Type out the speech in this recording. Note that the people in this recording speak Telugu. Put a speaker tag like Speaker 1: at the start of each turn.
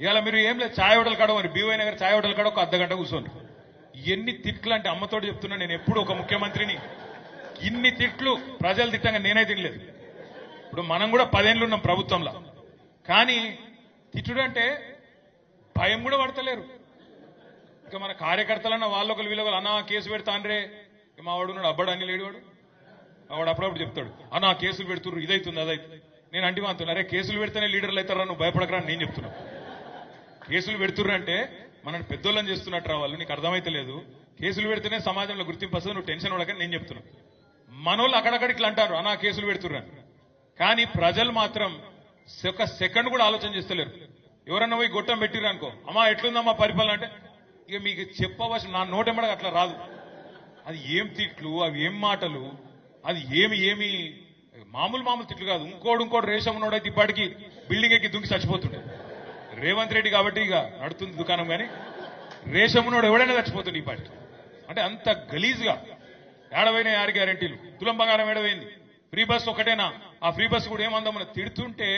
Speaker 1: ఇవాళ మీరు ఏం లేదు ఛాయ్ హోటల్ కాడ మరి బీవై నగర్ ఛాయ్ హోటల్ కాడ ఒక అర్ధగంట కూర్చోండి. ఎన్ని తిట్లు అంటే అమ్మతోటి చెప్తున్నా నేను ఎప్పుడు ఒక ముఖ్యమంత్రిని. ఇన్ని తిట్లు ప్రజలు తిట్టంగా నేనే తినలేదు. ఇప్పుడు మనం కూడా పదేళ్ళు ఉన్నాం ప్రభుత్వంలో. కానీ తిట్టుడు అంటే భయం కూడా పడతలేరు. ఇక మన కార్యకర్తలన్న వాళ్ళొకరు వీళ్ళొకరు అన్న కేసు పెడతాండ్రే మా వాడు ఉన్నాడు అబ్బాడు అని లేడు వాడు వాడు అప్పుడప్పుడు చెప్తాడు అన్న కేసులు పెడుతున్నారు ఇదైతుంది అదైతుంది. నేను అంటే మాత్రం అరే కేసులు పెడితేనే లీడర్లు అవుతారా? నువ్వు భయపడకరా అని నేను చెప్తున్నా. కేసులు పెడుతుర్రు అంటే పెద్దోళ్ళని చేస్తున్నట్టు వాళ్ళు నీకు అర్థమైతే లేదు. కేసులు పెడితేనే సమాజంలో గుర్తింపు వస్తుంది. నువ్వు టెన్షన్ పడకని నేను చెప్తున్నా. మనోళ్ళు అక్కడక్కడ ఇట్లా అంటారు. అనా కేసులు పెడుతుర్రు అని కానీ ప్రజలు మాత్రం ఒక సెకండ్ కూడా ఆలోచన చేస్తలేరు. ఎవరన్నా పోయి గొట్టం పెట్టిర్రు అనుకో అమ్మా ఎట్లుందమ్మా పరిపాలన? అంటే ఇక మీకు చెప్పవలసిన నా నోటెంబడ అట్లా రాదు. అది ఏం తిట్లు అవి ఏం మాటలు అది ఏమి ఏమి మామూలు మామూలు తిట్లు కాదు. ఇంకోడు ఇంకోటి రేషం ఉన్నోడైతే ఇప్పటికీ బిల్డింగ్ ఎక్కి దుంకి చచ్చిపోతుండే. రేవంత్ రెడ్డి కాబట్టి ఇక నడుతుంది దుకాణం కానీ రేషమునోడు ఎవడైనా చచ్చిపోతుంది ఈ పార్టీ. అంటే అంత గలీజ్గా ఏడవైన ఆరు గ్యారెంటీలు. తులం బంగారం ఏడవైంది. ఫ్రీ బస్ ఒకటేనా ఆ ఫ్రీ బస్ కూడా ఏమందామని తిడుతుంటే